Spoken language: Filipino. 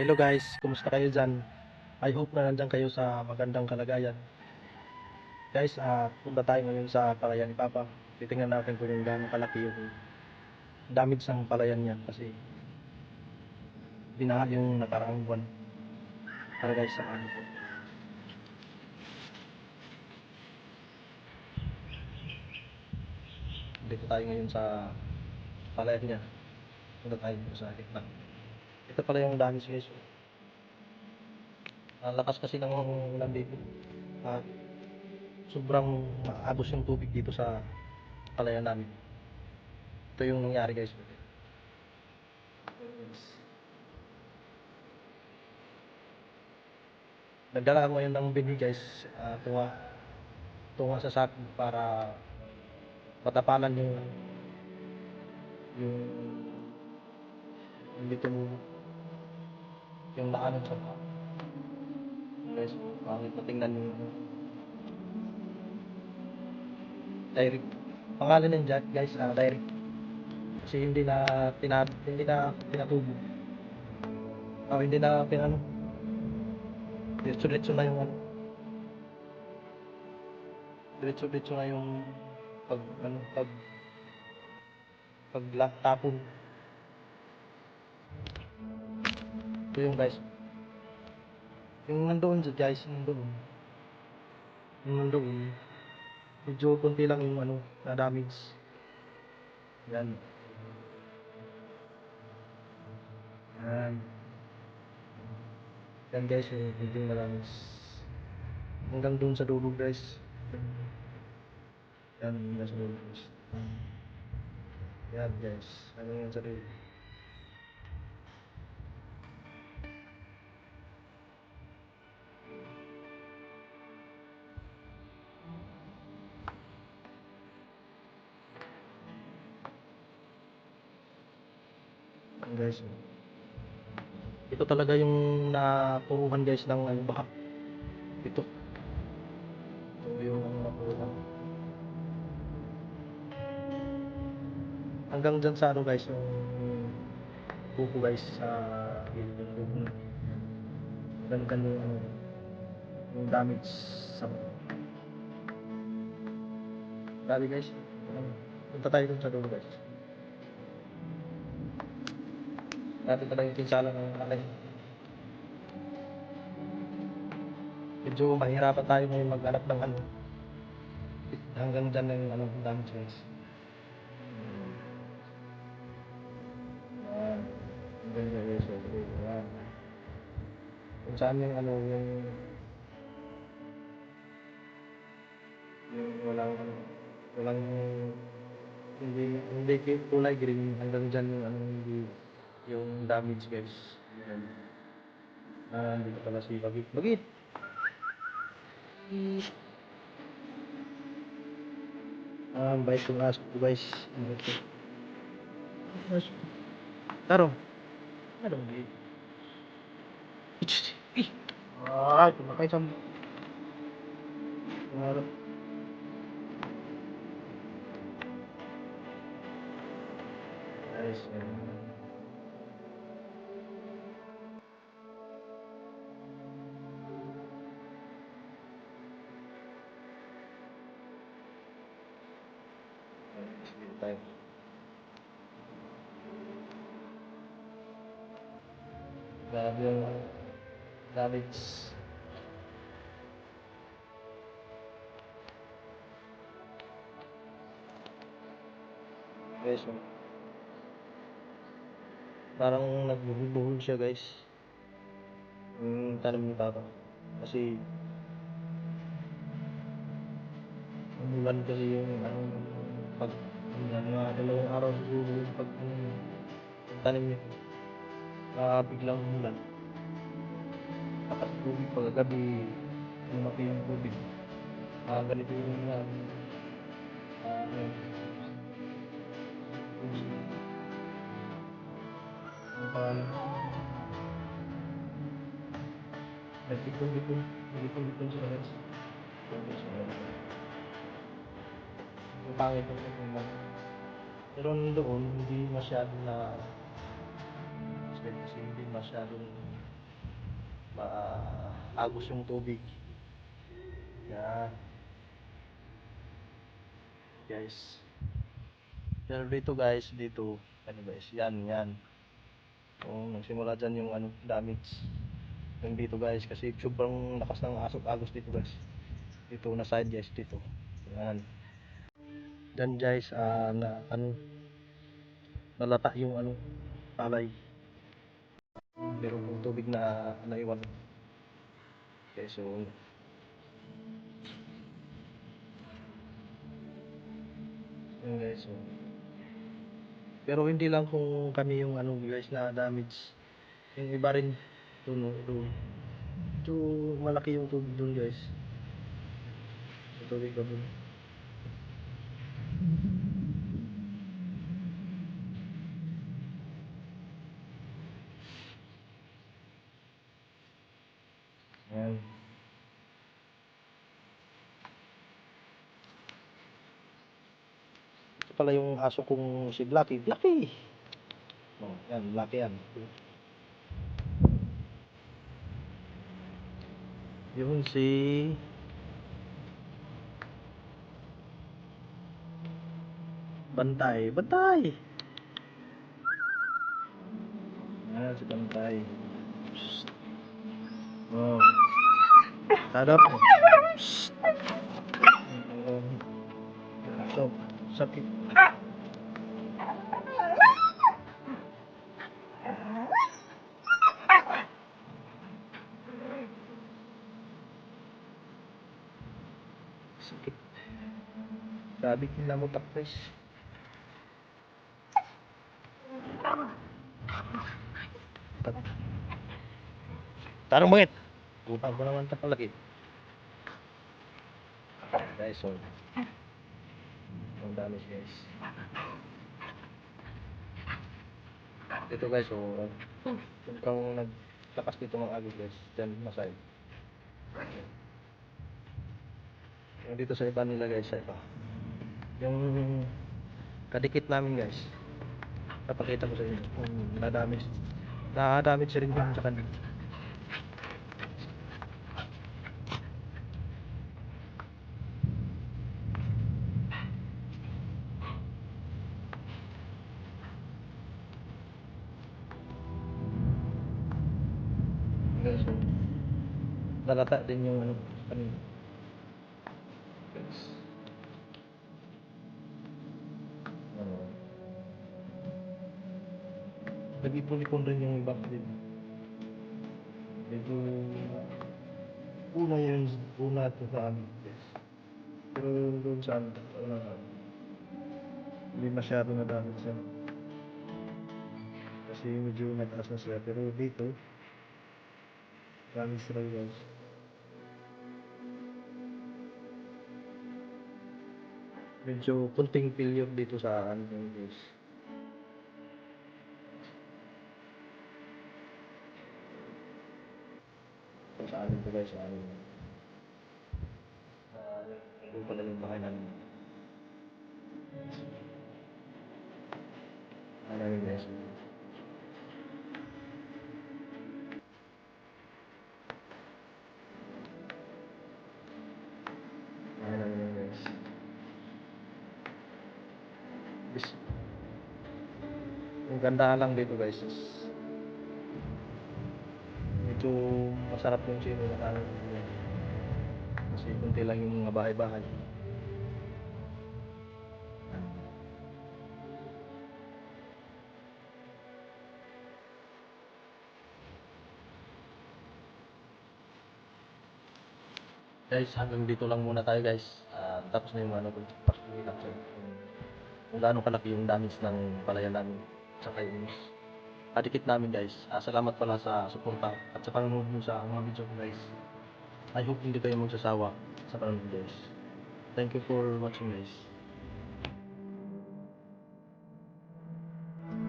Hello guys, kumusta kayo dyan? I hope na nandyan kayo sa magandang kalagayan. Guys, ah punta tayo ngayon sa palayan ni Papa. Titingnan natin kung yung gaano kalaki yung damage ng palayan niya kasi binaha yung nakaraang buwan. Tara guys, sa ano po. Dito tayo ngayon sa palayan niya. Punta tayo sa gitna. Ito pala yung damage guys. Ang lakas kasi ng ulan dito. At sobrang maagos yung tubig dito sa palayan namin. Ito yung nangyari guys. Nagdala ako ngayon ng bini guys. ah, tunga, tunga sa sak para patapalan yung yung dito yung naanon sa guys pangit na tingnan yung direct pangalan ng jack guys ah direct kasi hindi na tina, hindi na pinatubo. Oh, hindi na pinano. Diretso diretso na yung ano. Diretso diretso na yung pag ano pag pag ito yung guys. Yung nandoon dyan guys yung nandoon. Yung nandoon medyo konti lang yung ano na damage. Yan. Yan. Yan guys yung medyo damage hanggang doon sa dulo guys. Yan hanggang sa dulo guys. Yan guys. Hanggang yan sa dulo Yan, guys. Ito talaga yung napuruhan guys ng ano baka ito ito yung napuruhan hanggang dyan sa ano guys yung buko guys sa gilid ng buko hanggang yung ano yung damage sa grabe guys. Punta tayo dun sa dulo guys natin talaga yung pinsala ng alay. Medyo mahirapan tayo ngayon maghanap ng ano. Hanggang dyan na yung ano, damage guys. Yan. Ang ganda guys. Okay. Yan. Kung saan yung ano, yung yung walang ano, walang hindi hindi kulay green hanggang dyan yung ano hindi yung damage guys. Ah, hindi ko pala si Bagit. Bagit! Ah, ang bait kong aso ko guys. Ano ito? Aso. Taro. Ano ba? Ih! Ay, tumakay sa... Ano? Ayos yan. Grabe yung damage. Guys, parang nagbuhol-buhol siya guys. Yung tanim ni Papa. Kasi umulan kasi yung ano pag mga dalawang araw siguro pag yung tanim niya uh, biglang umulan tapos tubig pagkagabi lumaki yung tubig ah ganito yung uh, uh, ang pangalan nagtipon-tipon nagtipon-tipon sila guys yung pangit ng tingnan. Pero doon, hindi masyado kasi hindi masyadong maagos yung tubig. Yan. Guys. Pero dito guys, dito, ano guys, yan, yan. Kung nagsimula dyan yung ano, damage. Yung dito guys, kasi sobrang lakas ng asok agos dito guys. Dito na side guys, dito. Yan. Then guys, ah, na, ano, nalata yung ano, palay. Meron pong tubig na naiwan. Okay, so, yun so, pero hindi lang kung kami yung ano guys na damage. Yung iba rin doon, doon. Ito, malaki yung tubig doon guys. Yung tubig doon. Ayan. Ito pala yung aso kong si Blacky. Blacky! Oh, yan, Blacky yan. Yun si... Bantay. Bantay! Ayan, si Bantay. Psst. Oh. Sadap. Psst. Oh. Sakit. Sakit. Sabi nila mo tapos. Tarong bangit. Utang ko naman tapalaki. Guys, so. Ang dami guys. Dito guys, so. Kung kang nagtakas dito ng agos guys, dyan masay. Dito sa iba nila guys, sa iba. Yung kadikit namin guys. Papakita ko sa inyo kung nadamage. Nadamage rin yung sa kanila. Nalata din yung ano, kanina. Ano. Nag-ipon-ipon rin yung iba din. Medyo una yun, una ito sa amin. Guys. Pero doon sa ano, uh, hindi masyado na dami siya. Kasi medyo mataas na siya. Pero dito, Dami sila Medyo kunting failure dito sa ano guys. Sa amin to guys, sa amin. Ah, doon pala yung bahay namin. Ano yun guys? Ang ganda lang dito guys. Medyo masarap yung sino na ano kasi kunti lang yung mga bahay-bahay. Guys hanggang dito lang muna tayo guys. Ah, tapos na yung ano kung pakikita ko kung gaano kalaki yung damage ng palayan namin sa yung kadikit namin guys. Ah, salamat pala sa suporta at sa panonood nyo sa mga video ko guys. I hope hindi kayo magsasawa sa panonood guys. Thank you for watching guys